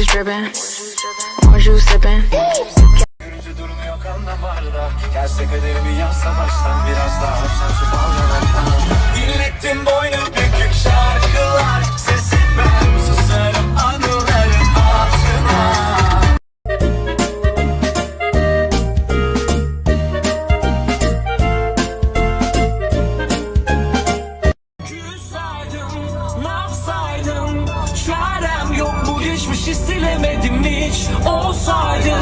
dripping, more juice sipping. Çarem yok bu geçmişi silemedim hiç. Olsaydı